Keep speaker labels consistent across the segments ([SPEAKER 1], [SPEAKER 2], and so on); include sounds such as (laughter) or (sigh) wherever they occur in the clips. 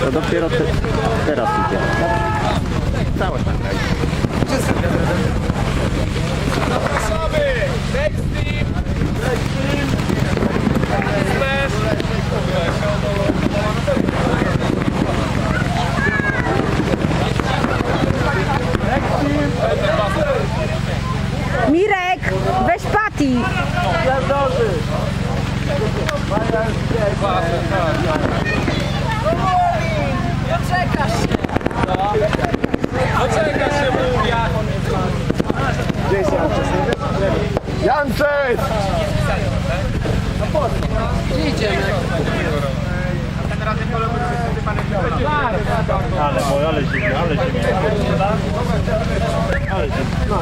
[SPEAKER 1] To dopiero te, teraz idzie. Całość tak.
[SPEAKER 2] Osoby! Smash!
[SPEAKER 3] Mirek, weź Pati.
[SPEAKER 2] Doczeka Hej! No
[SPEAKER 4] idziemy?
[SPEAKER 1] Ale, bo, ale zimno, ale zimno. Ale zimno.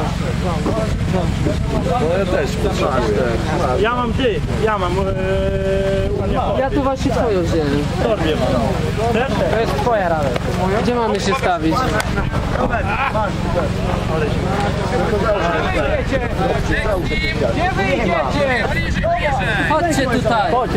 [SPEAKER 4] No ja też potrzebuję.
[SPEAKER 1] Ja mam ty, ja mam. Mnie
[SPEAKER 5] Ja tu właśnie twoją wziąłem.
[SPEAKER 1] torbie mam.
[SPEAKER 5] To jest twoja rada. Gdzie mamy się stawić?
[SPEAKER 2] Gdzie wyjdziecie?
[SPEAKER 5] Tutaj.
[SPEAKER 1] Chodź!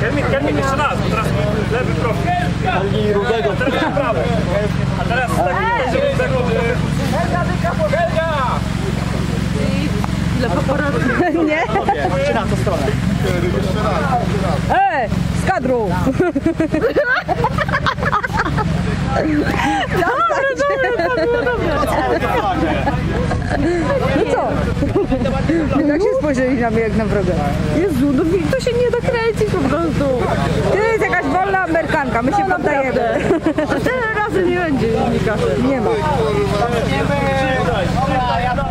[SPEAKER 1] Kermit, Kermit, jeszcze raz. Teraz lewy profil. I rudego. Teraz prawy. A teraz tak rudego.
[SPEAKER 2] Helga!
[SPEAKER 3] Nie?
[SPEAKER 1] Chodźcie na tą stronę.
[SPEAKER 3] E, z kadru. (laughs) No co? Jak się spojrzeli na mnie jak na wroga? Jezu, no to się nie da kręcić po prostu. To jest jakaś wolna amerykanka, my się poddajemy. Tyle razy nie będzie Nika. Nie ma.
[SPEAKER 4] O ja (laughs) to!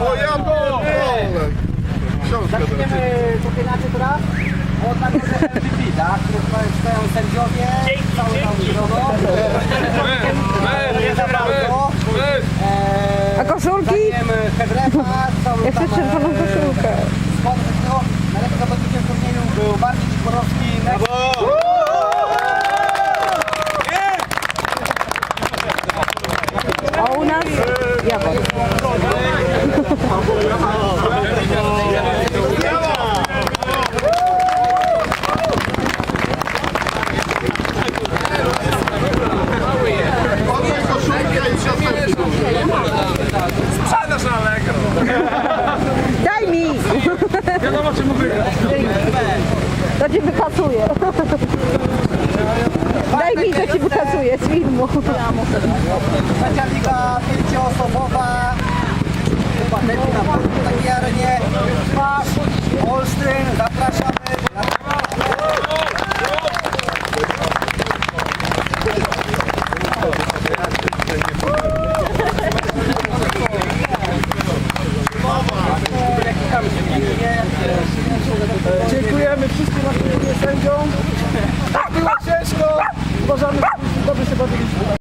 [SPEAKER 4] nogi. Zdajemy
[SPEAKER 3] hebrefa, całą Jeszcze tam, czerwoną koszulkę.
[SPEAKER 6] Spod, no, najlepszym zawodnikiem w był Marcin Cikorowski.
[SPEAKER 3] A u nas Jawor.
[SPEAKER 2] Wiadomo czemu wygrać.
[SPEAKER 3] To ci wykasuje. Daj mi, to ci wykasuje z filmu.
[SPEAKER 6] Liga pięcioosobowa. Chyba na takiej arenie. Olsztyn,
[SPEAKER 4] Dziękujemy wszystkim naszym sędziom. Było ciężko. Uważamy, że dobrze się bawiliśmy.